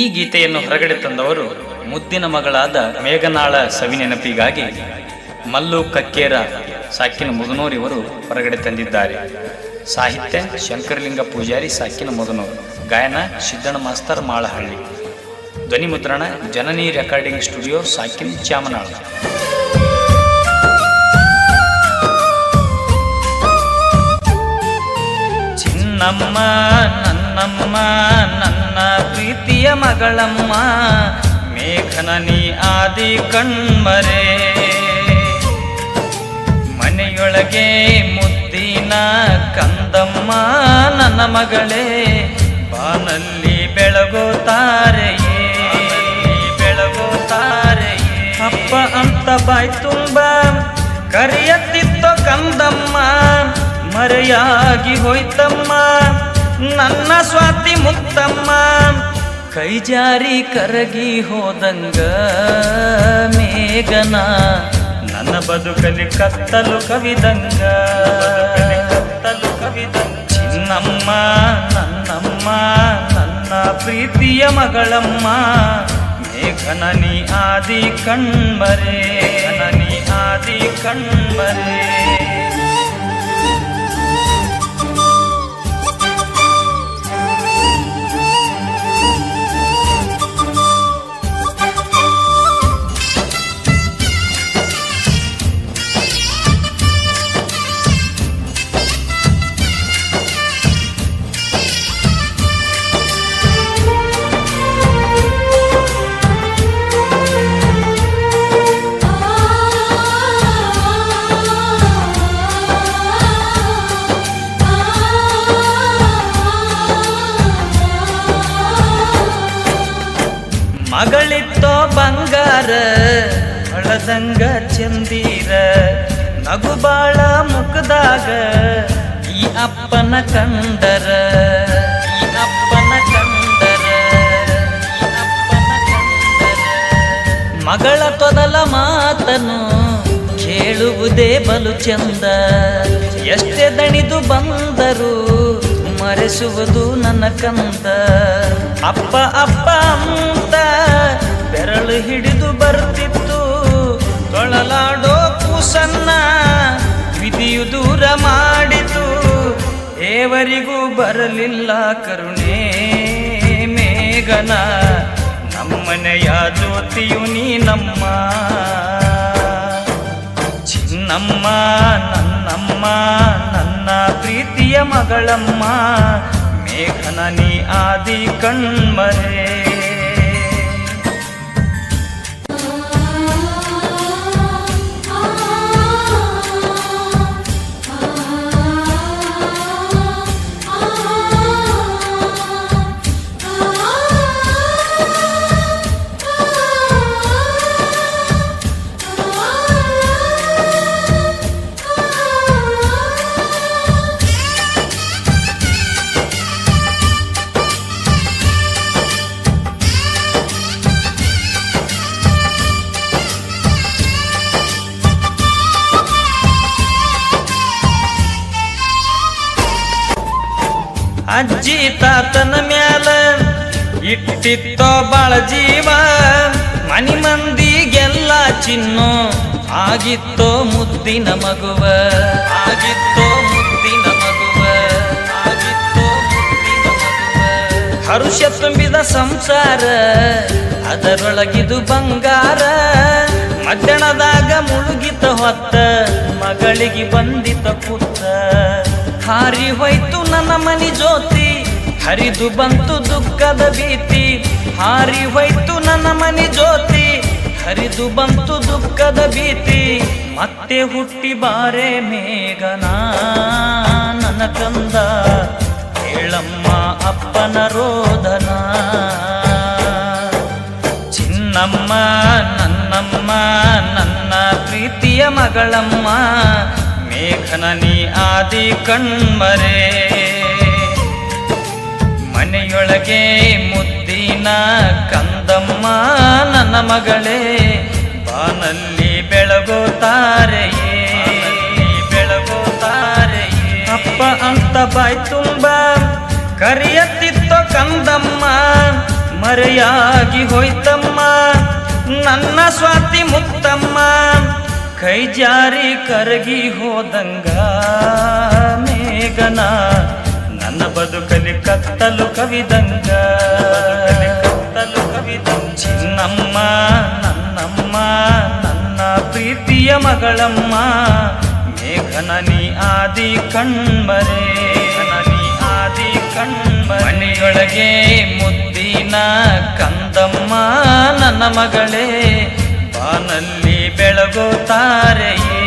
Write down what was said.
ಈ ಗೀತೆಯನ್ನು ಹೊರಗಡೆ ತಂದವರು ಮುದ್ದಿನ ಮಗಳಾದ ಮೇಘನಾಳ ಸವಿನೆನಪಿಗಾಗಿ ಮಲ್ಲು ಕಕ್ಕೇರ ಸಾಕಿನ ಮುದನೂರಿವರು ಹೊರಗಡೆ ತಂದಿದ್ದಾರೆ. ಸಾಹಿತ್ಯ ಶಂಕರಲಿಂಗ ಪೂಜಾರಿ ಸಾಕಿನ ಮುದನೂರು. ಗಾಯನ ಸಿದ್ದಣ್ಣ ಮಾಸ್ತರ್ ಮಾಳಹಳ್ಳಿ. ಧ್ವನಿ ಮುದ್ರಣ ಜನನಿ ರೆಕಾರ್ಡಿಂಗ್ ಸ್ಟುಡಿಯೋ ಸಾಕಿನ್ ಚಾಮನಾಳ. ಚಿನ್ನಮ್ಮ ನನ್ನಮ್ಮ ನನ್ನ ಪ್ರೀತಿಯ ಮಗಳಮ್ಮ, ಮೇಘನ ನೀ ಆದಿ ಕಣ್ಮರೆ. ಮನೆಯೊಳಗೆ ಮುದ್ದಿನ ಕಂದಮ್ಮ, ನನ್ನ ಮಗಳೇ, ಬಾನಲ್ಲಿ ಬೆಳಗೋ ತಾರೆಯೇ ಬೆಳಗೋ ತಾರೆಯೇ ಅಪ್ಪ ಅಂತ ಬಾಯ್ ತುಂಬ ಕರೆಯತ್ತಿತ್ತ ಕಂದಮ್ಮ, ಮರೆಯಾಗಿ ಹೋಯ್ತಮ್ಮ. ನನ್ನ ಸ್ವಾತಿ ಮುತ್ತಮ್ಮ ಕೈ ಜಾರಿ ಕರಗಿ ಹೋದಂಗ ಮೇಘನ. ನನ್ನ ಬದುಕಲಿ ಕತ್ತಲು ಕವಿದಂಗ. ಕತ್ತಲು ಕವಿದಂಗ ಚಿನ್ನಮ್ಮ, ನನ್ನಮ್ಮ, ನನ್ನ ಪ್ರೀತಿಯ ಮಗಳಮ್ಮ. ಮೇಘನ ನೀ ಆದಿ ಕಣ್ಮರೆ ನೀ ಆದಿ ಕಣ್ಮರೆ. ಮಗಳಿತ್ತೋ ಬಂಗಾರ, ಅಳದಂಗ ಚಂದೀರ ನಗುಬಾಳ ಮುಖದಾಗ, ಈ ಅಪ್ಪನ ಕಂಡರ ಈ ಅಪ್ಪನ ಕಂಡರ ಅಪ್ಪನ ಕಂಡರ ಮಗಳ ತೊದಲ ಮಾತನು ಕೇಳುವುದೇ ಬಲು ಚಂದ. ಎಷ್ಟೇ ದಣಿದು ಬಂದರು ಮರೆಸುವುದು ನನ್ನ ಕಂದ. ಅಪ್ಪ ಅಪ್ಪ ಅಂತ ಬೆರಳು ಹಿಡಿದು ಬರ್ತಿತ್ತು. ತೊಳಲಾಡೋ ಕೂಸನ್ನ ವಿಧಿಯು ದೂರ ಮಾಡಿತು. ದೇವರಿಗೂ ಬರಲಿಲ್ಲ ಕರುಣೆ ಮೇಘನ. ನಮ್ಮನೆಯ ಜ್ಯೋತಿಯು ನೀ ನಮ್ಮ. ಚಿನ್ನಮ್ಮ, ನನ್ನಮ್ಮ, ನನ್ನ ಪ್ರೀತಿಯ ಮಗಳಮ್ಮ. ಮೇಘನ ನೀ ಆದಿ ಕಣ್ಮರೆ. ಅಜ್ಜಿ ತಾತನ ಮ್ಯಾಲ ಇಟ್ಟಿತ್ತೋ ಬಾಳ ಜೀವ. ಮನಿ ಮಂದಿಗೆಲ್ಲ ಚಿನ್ನು ಆಗಿತ್ತೋ ಮುದ್ದಿನ ಮಗುವ. ಆಗಿತ್ತೋ ಮುದ್ದಿನ ಮಗುವ. ಆಗಿತ್ತೋ ಹರುಷ ತುಂಬಿದ ಸಂಸಾರ, ಅದರೊಳಗಿದು ಬಂಗಾರ. ಮಧ್ಯಾಹ್ನದಾಗ ಮುಳುಗಿತ ಹೊತ್ತ ಮಗಳಿಗೆ ಬಂದಿತ ಪುತ್ತ ಹಾರಿ ಹೋಯ್ತು ನನ್ನ ಮನಿ ಜ್ಯೋತಿ. ಹರಿದು ಬಂತು ದುಃಖದ ಭೀತಿ. ಹಾರಿ ಹೋಯ್ತು ನನ್ನ ಮನಿ ಜ್ಯೋತಿ. ಹರಿದು ಬಂತು ದುಃಖದ ಭೀತಿ. ಮತ್ತೆ ಹುಟ್ಟಿ ಬಾರೆ ಮೇಘನ ನನ್ನ ಕಂದ. ಹೇಳಮ್ಮ ಅಪ್ಪನ ರೋಧನ ಚಿನ್ನಮ್ಮ, ನನ್ನಮ್ಮ, ನನ್ನ ಪ್ರೀತಿಯ ಮಗಳಮ್ಮ. ಮೇಘನ ನೀ ಆದಿ ಕಣ್ಮರೆ. ಮನೆಯೊಳಗೆ ಮುದ್ದಿನ ಕಂದಮ್ಮ ನನ್ನ ಮಗಳೇ, ಬಾನಲ್ಲಿ ಬೆಳಗೋ ತಾರೆಯೇ. ಬೆಳಗೋ ತಾರೆಯೇ. ಅಪ್ಪ ಅಂತ ಬಾಯ್ ತುಂಬ ಕರಿಯತ್ತಿತ್ತೋ ಕಂದಮ್ಮ, ಮರೆಯಾಗಿ ಹೋಯ್ತಮ್ಮ. ನನ್ನ ಸ್ವಾತಿ ಮುತ್ತಮ್ಮ. ಕೈ ಜಾರಿ ಕರಗಿ ಹೋದಂಗ ಮೇಘನ, ನನ್ನ ಬದುಕಲಿ ಕತ್ತಲು ಕವಿದಂಗ. ಕತ್ತಲು ಕವಿದಂಗ. ಚಿನ್ನಮ್ಮ, ನನ್ನಮ್ಮ, ನನ್ನ ಪ್ರೀತಿಯ ಮಗಳಮ್ಮ, ಮೇಘನ ನೀ ಆದಿ ಕಣ್ಮರೆ. ನೀ ಆದಿ ಕಣ್ಮನೆಯೊಳಗೆ ಮನೆಯೊಳಗೆ ಮುದ್ದಿನ ಕಂದಮ್ಮ, ನನ್ನ ಮಗಳೇ, ಬಾನಲ್ಲಿ ಬೆಳಗೋ ತಾರೆಯೇ